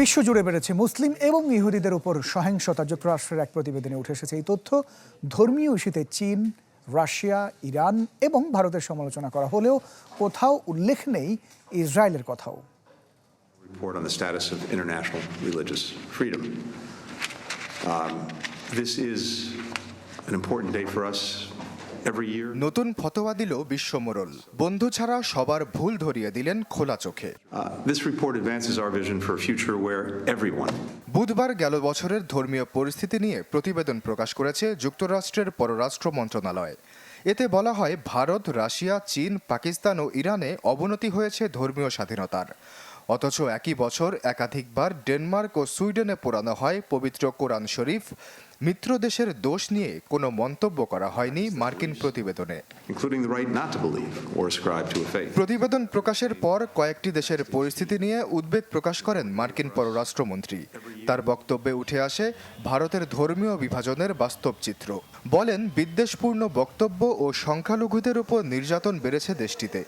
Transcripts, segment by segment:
বিশ্বজুড়ে বেড়েছে মুসলিম এবং ইহুদিদের উপর সহিংসতা যুক্তরাষ্ট্রের এক প্রতিবেদনে উঠে এসেছে এই তথ্য ধর্মীয় ইস্যুতে চীন রাশিয়া ইরান এবং ভারতের সমালোচনা করা হলেও কোথাও উল্লেখ নেই ইসরায়েলের কথাও report on the status of international religious freedom. Um, This is an important day for us. নতুন ফতোয়া দিল বিশ্বমোড়ল বন্ধু ছাড়া সবার ভুল ধরিয়ে দিলেন খোলা চোখে। Uh, বুধবার গেল বছরের ধর্মীয় পরিস্থিতি নিয়ে প্রতিবেদন প্রকাশ করেছে যুক্তরাষ্ট্রের পররাষ্ট্র মন্ত্রণালয়। এতে বলা হয় ভারত রাশিয়া চীন পাকিস্তান ও ইরানে অবনতি হয়েছে ধর্মীয় স্বাধীনতার। অথচ একই বছর একাধিকবার ডেনমার্ক ও সুইডেনে পোড়ানো হয় পবিত্র কোরআন শরীফ। মিত্র দেশের দোষ নিয়ে কোনো মন্তব্য করা হয়নি মার্কিন প্রতিবেদনে. প্রতিবেদন প্রকাশের পর কয়েকটি দেশের পরিস্থিতি নিয়ে উদ্বেগ প্রকাশ করেন মার্কিন পররাষ্ট্রমন্ত্রী। তার বক্তব্যে উঠে আসে ভারতের ধর্মীয় বিভাজনের বাস্তব চিত্র। বলেন বিদ্বেষপূর্ণ বক্তব্য ও সংখ্যালঘুদের উপর নির্যাতন বেড়েছে দেশটিতে।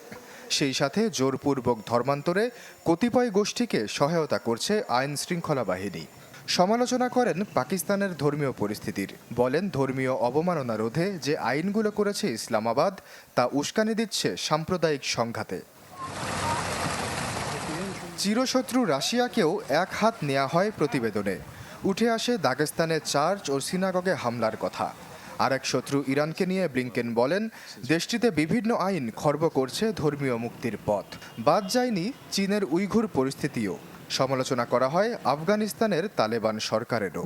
সেই সাথে জোরপূর্বক ধর্মান্তরে কতিপয় গোষ্ঠীকে সহায়তা করছে আইন শৃঙ্খলা বাহিনী। সমালোচনা করেন পাকিস্তানের ধর্মীয় পরিস্থিতির। বলেন, ধর্মীয় অবমাননা রোধে যে আইনগুলো করেছে ইসলামাবাদ, তা উস্কানি দিচ্ছে সাম্প্রদায়িক সংঘাতে। চিরশত্রু রাশিয়াকেও এক হাত নেওয়া হয় প্রতিবেদনে। উঠে আসে দাগেস্তানের চার্চ ও সিনাগগে হামলার কথা। আরেক শত্রু ইরানকে নিয়ে ব্লিংকেন বলেন, দেশটিতে বিভিন্ন আইন খর্ব করছে ধর্মীয় মুক্তির পথ। বাদ যায়নি চীনের উইঘুর পরিস্থিতিও। সমালোচনা করা হয় আফগানিস্তানের তালেবান সরকারেরও।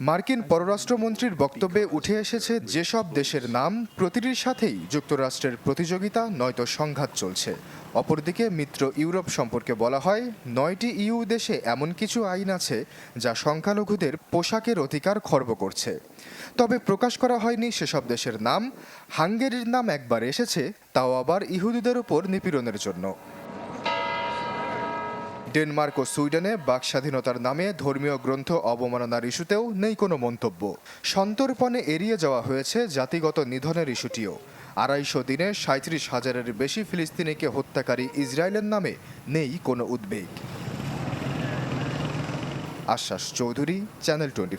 মার্কিন পররাষ্ট্রমন্ত্রীর বক্তব্যে উঠে এসেছে যেসব দেশের নাম প্রতিটির সাথেই যুক্তরাষ্ট্রের প্রতিযোগিতা নয়তো সংঘাত চলছে। অপরদিকে মিত্র ইউরোপ সম্পর্কে বলা হয় নয়টি ইউ দেশে এমন কিছু আইন আছে যা সংখ্যালঘুদের পোশাকের অধিকার খর্ব করছে। তবে প্রকাশ করা হয়নি সেসব দেশের নাম হাঙ্গেরির নাম একবার এসেছে তাও আবার ইহুদিদের উপর নিপীড়নের জন্য। ডেনমার্ক ও সুইডেনে বাক স্বাধীনতার নামে ধর্মীয় গ্রন্থ অবমাননার ইস্যুতেও নেই কোনো মন্তব্য। সন্তর্পণে এড়িয়ে যাওয়া হয়েছে জাতিগত নিধনের ইস্যুটিও। আড়াইশো দিনে সাঁত্রিশ হাজারের বেশি ফিলিস্তিনিকে হত্যাকারী ইসরায়েলের নামে নেই কোনো উদ্বেগ। আশ্বাস চৌধুরী, চ্যানেল টোয়েন্টি